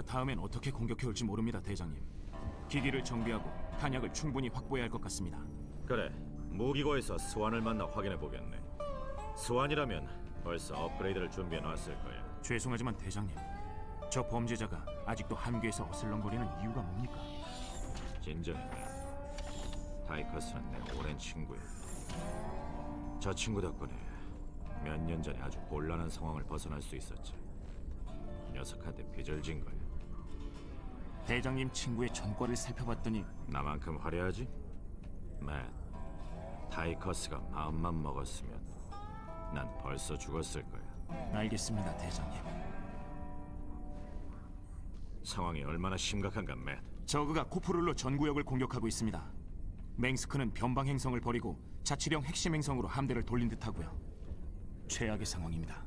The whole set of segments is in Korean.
우리가 다음엔 어떻게 공격해 올지 모릅니다, 대장님. 기기를 정비하고 탄약을 충분히 확보해야 할 것 같습니다. 그래, 무기고에서 스완을 만나 확인해 보겠네. 스완이라면 벌써 업그레이드를 준비해 놨을 거야. 죄송하지만 대장님, 저 범죄자가 아직도 함교에서 어슬렁거리는 이유가 뭡니까? 진정해. 타이커스는 내 오랜 친구야. 저 친구 덕분에 몇 년 전에 아주 곤란한 상황을 벗어날 수 있었지. 녀석한테 빚을 진 거야. 대장님 친구의 전과를 살펴봤더니 나만큼 화려하지? 맷, 타이커스가 마음만 먹었으면 난 벌써 죽었을 거야. 알겠습니다, 대장님. 상황이 얼마나 심각한가, 맷. 저그가 코프룰로 전구역을 공격하고 있습니다. 맹스크는 변방 행성을 버리고 자치령 핵심 행성으로 함대를 돌린 듯하고요. 최악의 상황입니다.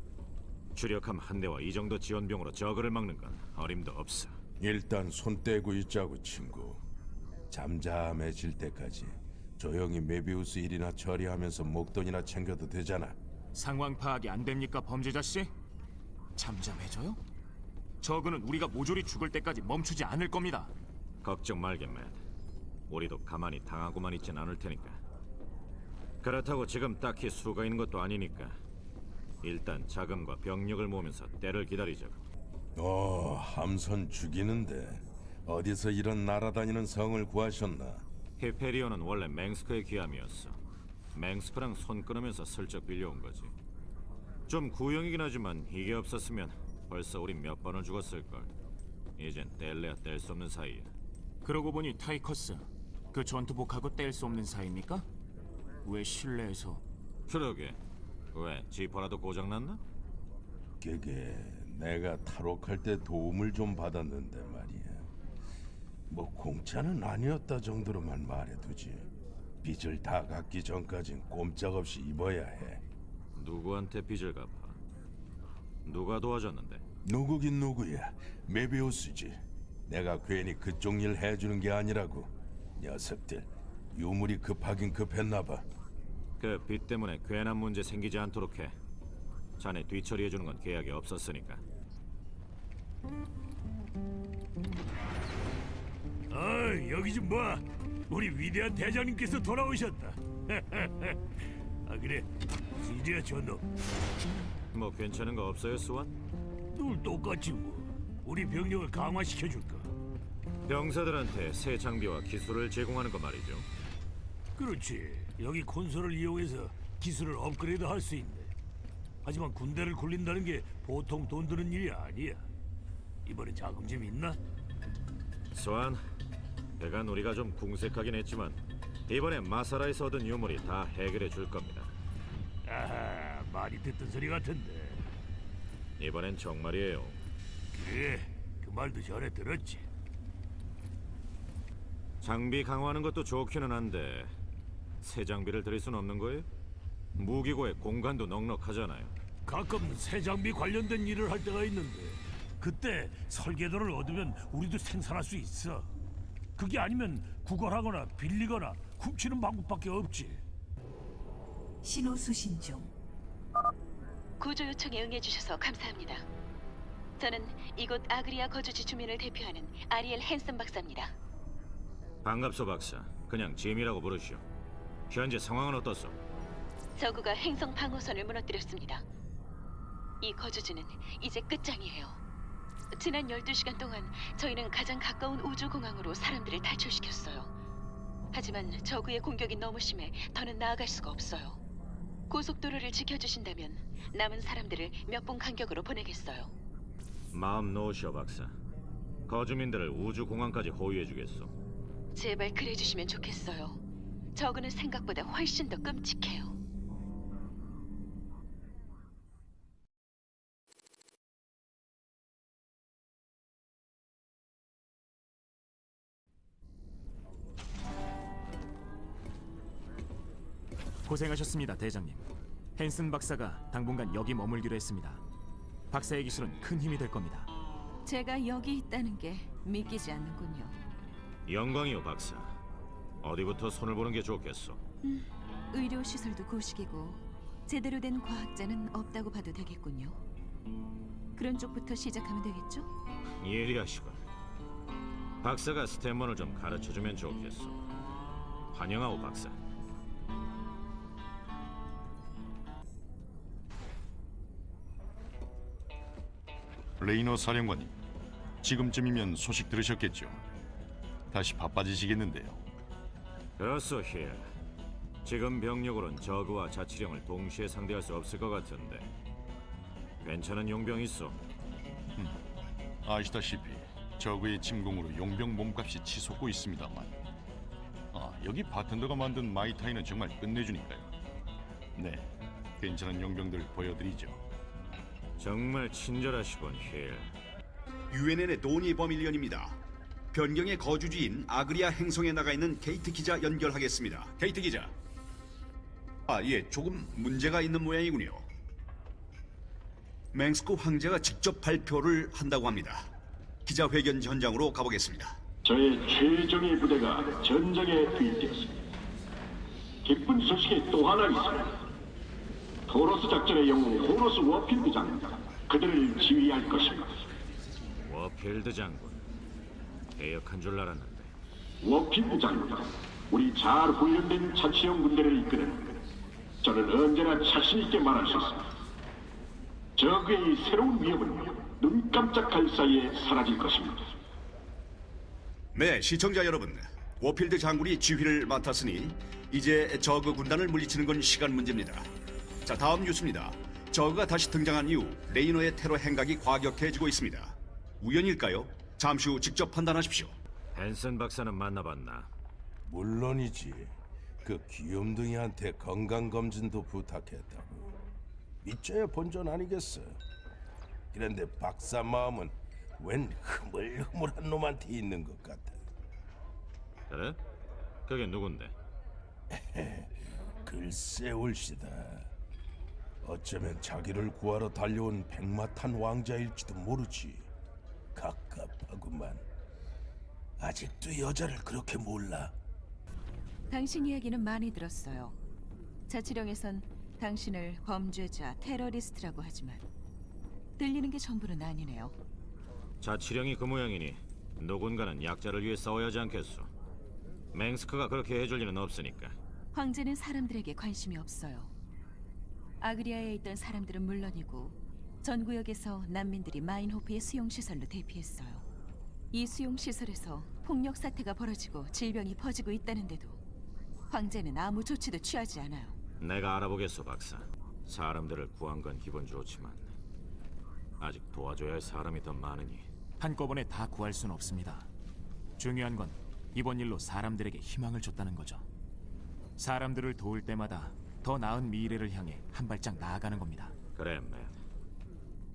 주력함 한 대와 이 정도 지원병으로 저그를 막는 건 어림도 없어. 일단 손 떼고 있자고 친구. 잠잠해질 때까지 조용히 메비우스 일이나 처리하면서 목돈이나 챙겨도 되잖아. 상황 파악이 안 됩니까, 범죄자 씨? 잠잠해져요? 저그는 우리가 모조리 죽을 때까지 멈추지 않을 겁니다. 걱정 말게, 맷. 우리도 가만히 당하고만 있진 않을 테니까. 그렇다고 지금 딱히 수가 있는 것도 아니니까 일단 자금과 병력을 모으면서 때를 기다리자고. 어, 함선 죽이는데 어디서 이런 날아다니는 성을 구하셨나? 히페리온은 원래 맹스크의 귀함이었어. 맹스크랑 손 끊으면서 슬쩍 빌려온 거지. 좀 구형이긴 하지만 이게 없었으면 벌써 우리 몇 번을 죽었을 걸. 이젠 뗄래야 뗄 수 없는 사이야. 그러고 보니 타이커스, 그 전투복하고 뗄 수 없는 사이입니까? 왜 실내에서 그러게. 왜 지퍼라도 고장 났나? 그게 내가 탈옥할 때 도움을 좀 받았는데 말이야. 뭐 공짜는 아니었다 정도로만 말해두지. 빚을 다 갚기 전까진 꼼짝없이 입어야 해. 누구한테 빚을 갚아? 누가 도와줬는데? 누구긴 누구야. 메비우스지. 내가 괜히 그쪽 일 해주는 게 아니라고. 녀석들 유물이 급하긴 급했나 봐. 그 빚 때문에 괜한 문제 생기지 않도록 해. 자네 뒤처리해 주는 건 계약이 없었으니까. 아, 여기 좀 봐. 우리 위대한 대장님께서 돌아오셨다. 아 그래, 이제야 저놈. 뭐 괜찮은 거 없어요, 수완? 늘 똑같지 뭐. 우리 병력을 강화시켜 줄까? 병사들한테 새 장비와 기술을 제공하는 거 말이죠. 그렇지. 여기 콘솔을 이용해서 기술을 업그레이드 할 수 있네. 하지만 군대를 굴린다는 게 보통 돈 드는 일이 아니야. 이번에 자금 좀 있나? 수완, 그간 우리가 좀 궁색하긴 했지만 이번에 마사라에서 얻은 유물이 다 해결해 줄 겁니다. 아하, 많이 듣던 소리 같은데. 이번엔 정말이에요. 그래, 그 말도 전에 들었지. 장비 강화하는 것도 좋기는 한데 새 장비를 들일 순 없는 거예요? 무기고에 공간도 넉넉하잖아요. 가끔 새 장비 관련된 일을 할 때가 있는데 그때 설계도를 얻으면 우리도 생산할 수 있어. 그게 아니면 구걸하거나 빌리거나 훔치는 방법밖에 없지. 신호 수신 중. 구조 요청에 응해주셔서 감사합니다. 저는 이곳 아그리아 거주지 주민을 대표하는 아리엘 헨슨 박사입니다. 반갑소 박사. 그냥 짐이라고 부르시오. 현재 상황은 어떻소? 저구가 행성 방어선을 무너뜨렸습니다. 이 거주지는 이제 끝장이에요. 지난 12시간 동안 저희는 가장 가까운 우주공항으로 사람들을 탈출시켰어요. 하지만 저구의 공격이 너무 심해 더는 나아갈 수가 없어요. 고속도로를 지켜주신다면 남은 사람들을 몇 분 간격으로 보내겠어요. 마음 놓으시오 박사. 거주민들을 우주 공항까지 호위해 주겠소. 제발 그래주시면 좋겠어요. 저그는 생각보다 훨씬 더 끔찍해요. 고생하셨습니다, 대장님. 헨슨 박사가 당분간 여기 머물기로 했습니다. 박사의 기술은 큰 힘이 될 겁니다. 제가 여기 있다는 게 믿기지 않는군요. 영광이오 박사. 어디부터 손을 보는 게 좋겠소? 의료 시설도 고식이고 제대로 된 과학자는 없다고 봐도 되겠군요. 그런 쪽부터 시작하면 되겠죠? 예리하시군. 박사가 스탠먼을 좀 가르쳐주면 좋겠어. 환영하오 박사. 레이너 사령관님, 지금쯤이면 소식 들으셨겠죠? 다시 바빠지시겠는데요. 그렇소 힐. 지금 병력으론 저그와 자치령을 동시에 상대할 수 없을 것 같은데. 괜찮은 용병 있어. 아시다시피 저그의 침공으로 용병 몸값이 치솟고 있습니다만, 아 여기 바텐더가 만든 마이타이는 정말 끝내주니까요. 네, 괜찮은 용병들 보여드리죠. 정말 친절하시군 힐. UNN의 도니 버밀리언입니다. 변경의 거주지인 아그리아 행성에 나가 있는 게이트 기자 연결하겠습니다. 게이트 기자. 아, 예, 조금 문제가 있는 모양이군요. 맹스크 황제가 직접 발표를 한다고 합니다. 기자회견 현장으로 가보겠습니다. 저의 최정예 부대가 전장에 투입되었습니다. 기쁜 소식이 또 하나 있습니다. 토로스 작전의 영웅 호로스 워필드 장군 그들을 지휘할 것입니다. 워필드 장군. 개혁한 줄 알았는데. 워필드 장군, 우리 잘 훈련된 자치형 군대를 이끄는 저는 언제나 자신 있게 말할 수 있습니다. 적의 새로운 위협은 눈 깜짝할 사이에 사라질 것입니다. 네, 시청자 여러분. 워필드 장군이 지휘를 맡았으니 이제 저그 군단을 물리치는 건 시간 문제입니다. 자, 다음 뉴스입니다. 저그가 다시 등장한 이후 레이너의 테러 행각이 과격해지고 있습니다. 우연일까요? 잠시 후 직접 판단하십시오. 헨슨 박사는 만나봤나? 물론이지. 그 귀염둥이한테 건강 검진도 부탁했다고. 믿져야 본전 아니겠어. 그런데 박사 마음은 웬 흐물흐물한 놈한테 있는 것 같아. 그래? 그게 누군데? 글쎄 올시다. 어쩌면 자기를 구하러 달려온 백마탄 왕자일지도 모르지. 갑갑하구만. 아직도 여자를 그렇게 몰라. 당신 이야기는 많이 들었어요. 자치령에선 당신을 범죄자, 테러리스트라고 하지만 들리는 게 전부는 아니네요. 자치령이 그 모양이니 누군가는 약자를 위해 싸워야 하지 않겠소? 맹스크가 그렇게 해줄 리는 없으니까. 황제는 사람들에게 관심이 없어요. 아그리아에 있던 사람들은 물론이고 전 구역에서 난민들이 마인호프의 수용 시설로 대피했어요. 이 수용 시설에서 폭력 사태가 벌어지고 질병이 퍼지고 있다는데도 황제는 아무 조치도 취하지 않아요. 내가 알아보겠소, 박사. 사람들을 구한 건 기분 좋지만 아직 도와줘야 할 사람이 더 많으니 한꺼번에 다 구할 수는 없습니다. 중요한 건 이번 일로 사람들에게 희망을 줬다는 거죠. 사람들을 도울 때마다 더 나은 미래를 향해 한 발짝 나아가는 겁니다. 그래, 맨.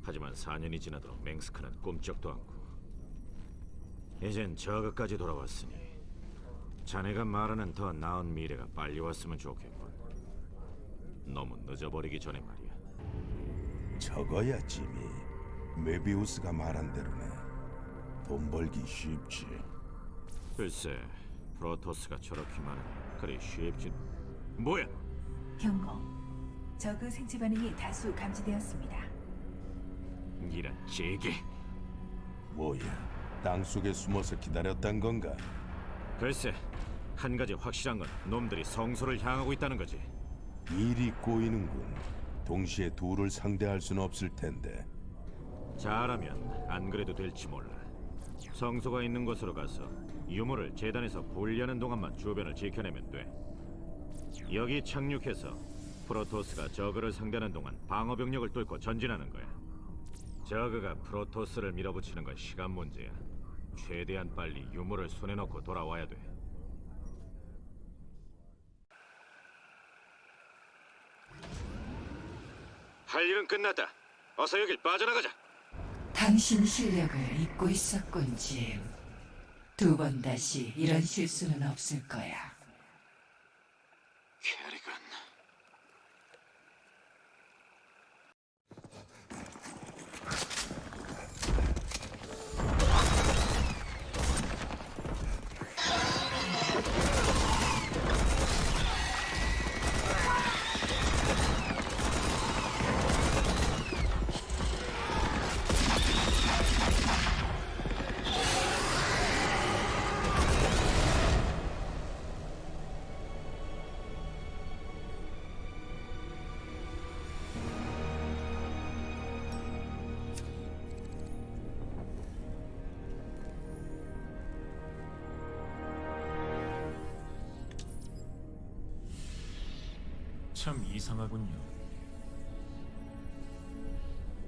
하지만 4년이 지나도 맹스크는 꿈쩍도 않고 이젠 저그까지 돌아왔으니 자네가 말하는 더 나은 미래가 빨리 왔으면 좋겠군. 너무 늦어버리기 전에 말이야. 저거야 짐이. 메비우스가 말한 대로네. 돈 벌기 쉽지. 글쎄, 프로토스가 저렇게 많으니 그리 쉽지. 뭐야? 경고. 저그 생체 반응이 다수 감지되었습니다. 이런 제게. 뭐야? 땅 속에 숨어서 기다렸단 건가? 글쎄, 한 가지 확실한 건 놈들이 성소를 향하고 있다는 거지. 일이 꼬이는군. 동시에 둘을 상대할 수는 없을 텐데. 잘하면 안 그래도 될지 몰라. 성소가 있는 곳으로 가서 유물을 재단에서 분리하는 동안만 주변을 지켜내면 돼. 여기 착륙해서 프로토스가 저그를 상대하는 동안 방어 병력을 뚫고 전진하는 거야. 저그가 프로토스를 밀어붙이는 건 시간 문제야. 최대한 빨리 유물을 손에 넣고 돌아와야 돼. 할 일은 끝났다. 어서 여길 빠져나가자. 당신 실력을 잊고 있었군, 짐. 두번 다시 이런 실수는 없을 거야. Kitty. 참 이상하군요.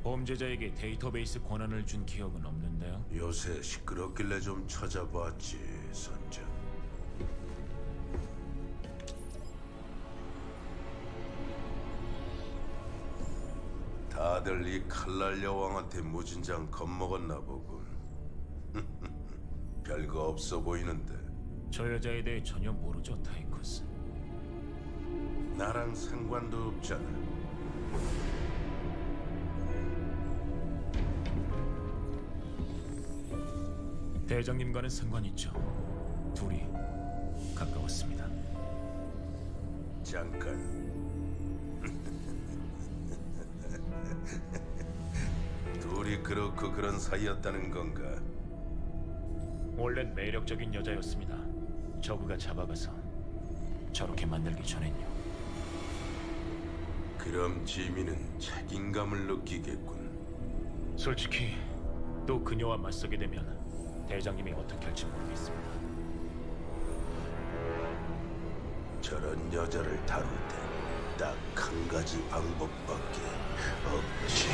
범죄자에게 데이터베이스 권한을 준 기억은 없는데요. 요새 시끄럽길래 좀 찾아봤지, 선장. 다들 이 칼날 여왕한테 무진장 겁먹었나 보군. 별거 없어 보이는데 저 여자에 대해 전혀 모르죠, 타이커스. 나랑 상관도 없잖아. 대장님과는 상관 있죠. 둘이 가까웠습니다. 잠깐. 둘이 그렇고 그런 사이였다는 건가? 원래는 매력적인 여자였습니다. 저그가 잡아가서 저렇게 만들기 전엔요. 그럼 지민은 책임감을 느끼겠군. 솔직히 또 그녀와 맞서게 되면 대장님이 어떻게 할지 모르겠습니다. 저런 여자를 다룰 때 딱 한 가지 방법밖에 없지.